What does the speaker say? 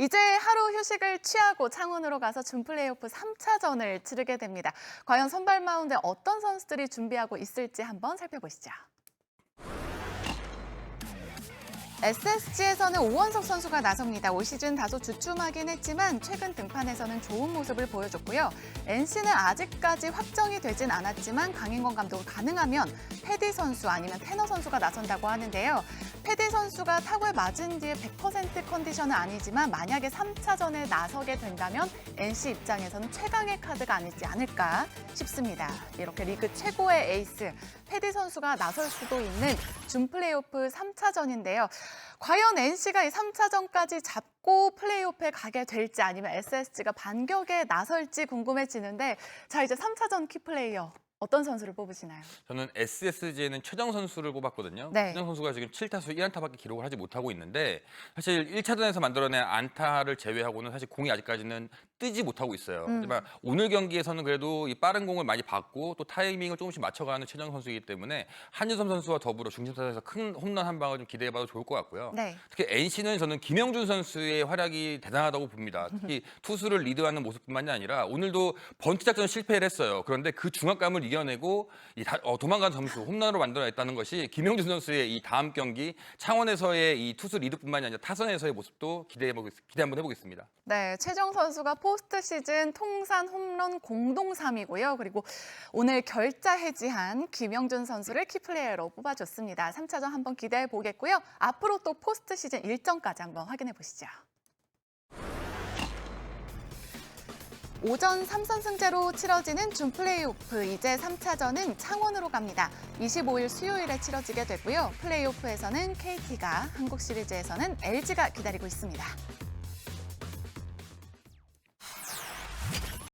이제 하루 휴식을 취하고 창원으로 가서 준 플레이오프 3차전을 치르게 됩니다. 과연 선발 마운드에 어떤 선수들이 준비하고 있을지 한번 살펴보시죠. SSG에서는 오원석 선수가 나섭니다. 올 시즌 다소 주춤하긴 했지만 최근 등판에서는 좋은 모습을 보여줬고요. NC는 아직까지 확정이 되진 않았지만 강인권 감독은 가능하면 패디 선수 아니면 테너 선수가 나선다고 하는데요. 패디 선수가 타구에 맞은 뒤에 100% 컨디션은 아니지만 만약에 3차전에 나서게 된다면 NC 입장에서는 최강의 카드가 아니지 않을까 싶습니다. 이렇게 리그 최고의 에이스 패디 선수가 나설 수도 있는 준 플레이오프 3차전인데요. 과연 NC가 이 3차전까지 잡 고 플레이오프에 가게 될지 아니면 SSG가 반격에 나설지 궁금해지는데 자 이제 3차전 키플레이어 어떤 선수를 뽑으시나요? 저는 SSG에는 최정 선수를 뽑았거든요. 네. 최정 선수가 지금 7타수 1안타밖에 기록을 하지 못하고 있는데 사실 1차전에서 만들어낸 안타를 제외하고는 사실 공이 아직까지는 뜨지 못하고 있어요. 음. 하지만 오늘 경기에서는 그래도 이 빠른 공을 많이 받고 또 타이밍을 조금씩 맞춰가는 최정 선수이기 때문에 한유섬 선수와 더불어 중심타에서 큰 홈런 한 방을 좀 기대해봐도 좋을 것 같고요. 네. 특히 NC는 저는 김영준 선수의 활약이 대단하다고 봅니다. 특히 투수를 리드하는 모습뿐만이 아니라 오늘도 번트 작전 실패를 했어요. 그런데 그 중압감을 이겨내고 이 다- 어, 도망간 점수 홈런으로 만들어냈다는 것이 김영준 선수의 이 다음 경기 창원에서의 이 투수 리드뿐만이 아니라 타선에서의 모습도 기대해 보겠 기대 한번 해보겠습니다. 네, 최정 선수가 포스트 시즌 통산 홈런 공동 3위고요. 그리고 오늘 결자 해지한 김영준 선수를 키플레이어로 뽑아줬습니다. 3차전 한번 기대해 보겠고요. 앞으로 또 포스트 시즌 일정까지 한번 확인해 보시죠. 오전 3선승제로 치러지는 준 플레이오프 이제 3차전은 창원으로 갑니다. 25일 수요일에 치러지게 되고요. 플레이오프에서는 KT가, 한국 시리즈에서는 LG가 기다리고 있습니다.